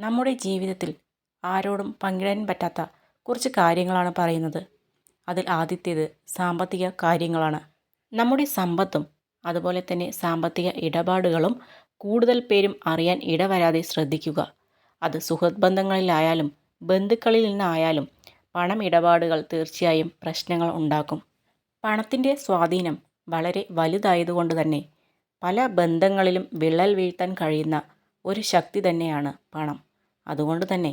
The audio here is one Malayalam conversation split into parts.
നമ്മുടെ ജീവിതത്തിൽ ആരോടും പങ്കിടാൻ പറ്റാത്ത കുറച്ച് കാര്യങ്ങളാണ് പറയുന്നത്. അതിൽ ആദ്യത്തേത് സാമ്പത്തിക കാര്യങ്ങളാണ്. നമ്മുടെ സമ്പത്തും അതുപോലെ തന്നെ സാമ്പത്തിക ഇടപാടുകളും കൂടുതൽ പേരും അറിയാൻ ഇടവരാതെ ശ്രദ്ധിക്കുക. അത് സുഹൃത് ബന്ധങ്ങളിലായാലും ബന്ധുക്കളിൽ നിന്നായാലും പണം ഇടപാടുകൾ തീർച്ചയായും പ്രശ്നങ്ങൾ ഉണ്ടാക്കും. പണത്തിന്റെ സ്വാധീനം വളരെ വലുതായതുകൊണ്ട് തന്നെ പല ബന്ധങ്ങളിലും വിള്ളൽ വീഴ്ത്താൻ കഴിയുന്ന ഒരു ശക്തി തന്നെയാണ് പണം. അതുകൊണ്ട് തന്നെ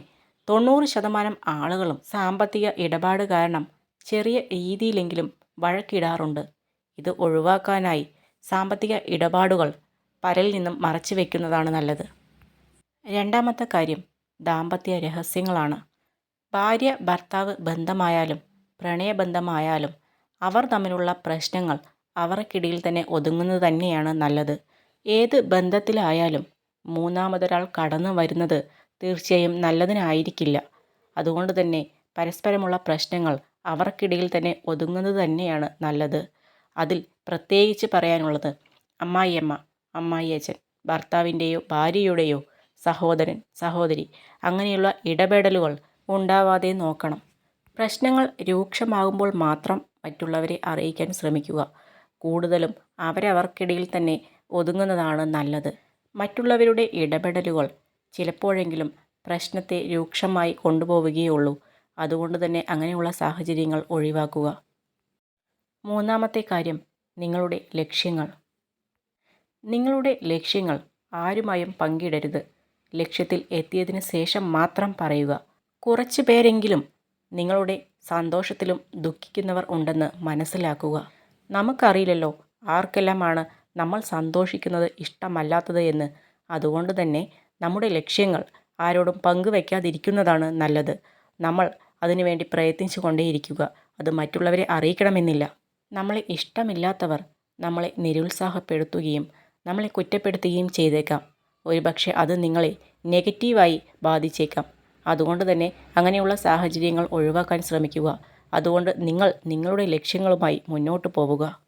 തൊണ്ണൂറ് ശതമാനം ആളുകളും സാമ്പത്തിക ഇടപാട് കാരണം ചെറിയ രീതിയിലെങ്കിലും വഴക്കിടാറുണ്ട്. ഇത് ഒഴിവാക്കാനായി സാമ്പത്തിക ഇടപാടുകൾ പരൽ നിന്നും മറച്ചു വയ്ക്കുന്നതാണ് നല്ലത്. രണ്ടാമത്തെ കാര്യം ദാമ്പത്യ രഹസ്യങ്ങളാണ്. ഭാര്യ ഭർത്താവ് ബന്ധമായാലും പ്രണയബന്ധമായാലും അവർ തമ്മിലുള്ള പ്രശ്നങ്ങൾ അവർക്കിടയിൽ തന്നെ ഒതുങ്ങുന്നത് തന്നെയാണ് നല്ലത്. ഏത് ബന്ധത്തിലായാലും മൂന്നാമതൊരാൾ കടന്നു വരുന്നത് തീർച്ചയായും നല്ലതിനായിരിക്കില്ല. അതുകൊണ്ട് തന്നെ പരസ്പരമുള്ള പ്രശ്നങ്ങൾ അവർക്കിടയിൽ തന്നെ ഒതുങ്ങുന്നത് തന്നെയാണ് നല്ലത്. അതിൽ പ്രത്യേകിച്ച് പറയാനുള്ളത് അമ്മായിയമ്മ അമ്മായിയച്ഛൻ ഭർത്താവിന്റെയോ ഭാര്യയുടെയോ സഹോദരൻ സഹോദരി അങ്ങനെയുള്ള ഇടപെടലുകൾ ഉണ്ടാവാതെ നോക്കണം. പ്രശ്നങ്ങൾ രൂക്ഷമാകുമ്പോൾ മാത്രം മറ്റുള്ളവരെ അറിയിക്കാൻ ശ്രമിക്കുക. കൂടുതലും അവരവർക്കിടയിൽ തന്നെ ഒതുങ്ങുന്നതാണ് നല്ലത്. മറ്റുള്ളവരുടെ ഇടപെടലുകൾ ചിലപ്പോഴെങ്കിലും പ്രശ്നത്തെ രൂക്ഷമായി കൊണ്ടുപോവുകയുള്ളൂ. അതുകൊണ്ട് തന്നെ അങ്ങനെയുള്ള സാഹചര്യങ്ങൾ ഒഴിവാക്കുക. മൂന്നാമത്തെ കാര്യം നിങ്ങളുടെ ലക്ഷ്യങ്ങൾ. നിങ്ങളുടെ ലക്ഷ്യങ്ങൾ ആരുമായും പങ്കിടരുത്. ലക്ഷ്യത്തിൽ എത്തിയതിന് ശേഷം മാത്രം പറയുക. കുറച്ച് പേരെങ്കിലും നിങ്ങളുടെ സന്തോഷത്തിലും ദുഃഖിക്കുന്നവർ ഉണ്ടെന്ന് മനസ്സിലാക്കുക. നമുക്കറിയില്ലല്ലോ ആർക്കെല്ലാമാണ് നമ്മൾ സന്തോഷിക്കുന്നത് ഇഷ്ടമല്ലാത്തത് എന്ന്. അതുകൊണ്ട് തന്നെ നമ്മുടെ ലക്ഷ്യങ്ങൾ ആരോടും പങ്കുവയ്ക്കാതിരിക്കുന്നതാണ് നല്ലത്. നമ്മൾ അതിനുവേണ്ടി പ്രയത്നിച്ചു കൊണ്ടേയിരിക്കുക. അത് മറ്റുള്ളവരെ അറിയിക്കണമെന്നില്ല. നമ്മളെ ഇഷ്ടമില്ലാത്തവർ നമ്മളെ നിരുത്സാഹപ്പെടുത്തുകയും നമ്മളെ കുറ്റപ്പെടുത്തുകയും ചെയ്തേക്കാം. ഒരുപക്ഷെ അത് നിങ്ങളെ നെഗറ്റീവായി ബാധിച്ചേക്കാം. അതുകൊണ്ട് തന്നെ അങ്ങനെയുള്ള സാഹചര്യങ്ങൾ ഒഴിവാക്കാൻ ശ്രമിക്കുക. അതുകൊണ്ട് നിങ്ങൾ നിങ്ങളുടെ ലക്ഷ്യങ്ങളുമായി മുന്നോട്ട് പോവുക.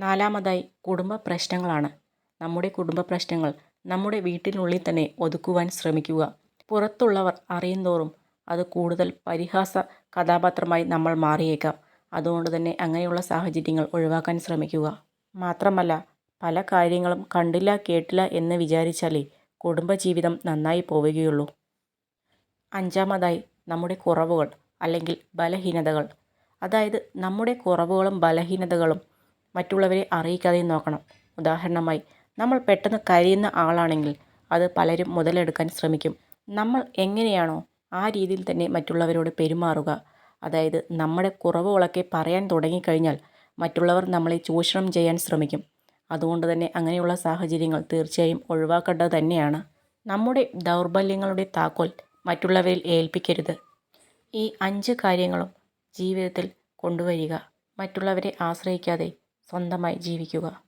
നാലാമതായി കുടുംബ പ്രശ്നങ്ങളാണ്. നമ്മുടെ കുടുംബ പ്രശ്നങ്ങൾ നമ്മുടെ വീട്ടിനുള്ളിൽ തന്നെ ഒതുക്കുവാൻ ശ്രമിക്കുക. പുറത്തുള്ളവർ അറിയുന്തോറും അത് കൂടുതൽ പരിഹാസ കഥാപാത്രമായി നമ്മൾ മാറിയേക്കാം. അതുകൊണ്ട് തന്നെ അങ്ങനെയുള്ള സാഹചര്യങ്ങൾ ഒഴിവാക്കാൻ ശ്രമിക്കുക. മാത്രമല്ല പല കാര്യങ്ങളും കണ്ടില്ല കേട്ടില്ല എന്ന് വിചാരിച്ചാലേ കുടുംബജീവിതം നന്നായി പോവുകയുള്ളൂ. അഞ്ചാമതായി നമ്മുടെ കുറവുകൾ അല്ലെങ്കിൽ ബലഹീനതകൾ. അതായത് നമ്മുടെ കുറവുകളും ബലഹീനതകളും മറ്റുള്ളവരെ അറിയിക്കാതെ നോക്കണം. ഉദാഹരണമായി നമ്മൾ പെട്ടെന്ന് കരയുന്ന ആളാണെങ്കിൽ അത് പലരും മുതലെടുക്കാൻ ശ്രമിക്കും. നമ്മൾ എങ്ങനെയാണോ ആ രീതിയിൽ തന്നെ മറ്റുള്ളവരോട് പെരുമാറുക. അതായത് നമ്മുടെ കുറവുകളൊക്കെ പറയാൻ തുടങ്ങിക്കഴിഞ്ഞാൽ മറ്റുള്ളവർ നമ്മളെ ചൂഷണം ചെയ്യാൻ ശ്രമിക്കും. അതുകൊണ്ട് തന്നെ അങ്ങനെയുള്ള സാഹചര്യങ്ങൾ തീർച്ചയായും ഒഴിവാക്കേണ്ടത് തന്നെയാണ്. നമ്മുടെ ദൗർബല്യങ്ങളുടെ താക്കോൽ മറ്റുള്ളവരിൽ ഏൽപ്പിക്കരുത്. ഈ അഞ്ച് കാര്യങ്ങളും ജീവിതത്തിൽ കൊണ്ടുവരിക. മറ്റുള്ളവരെ ആശ്രയിക്കാതെ സ്വന്തമായി ജീവിക്കുക.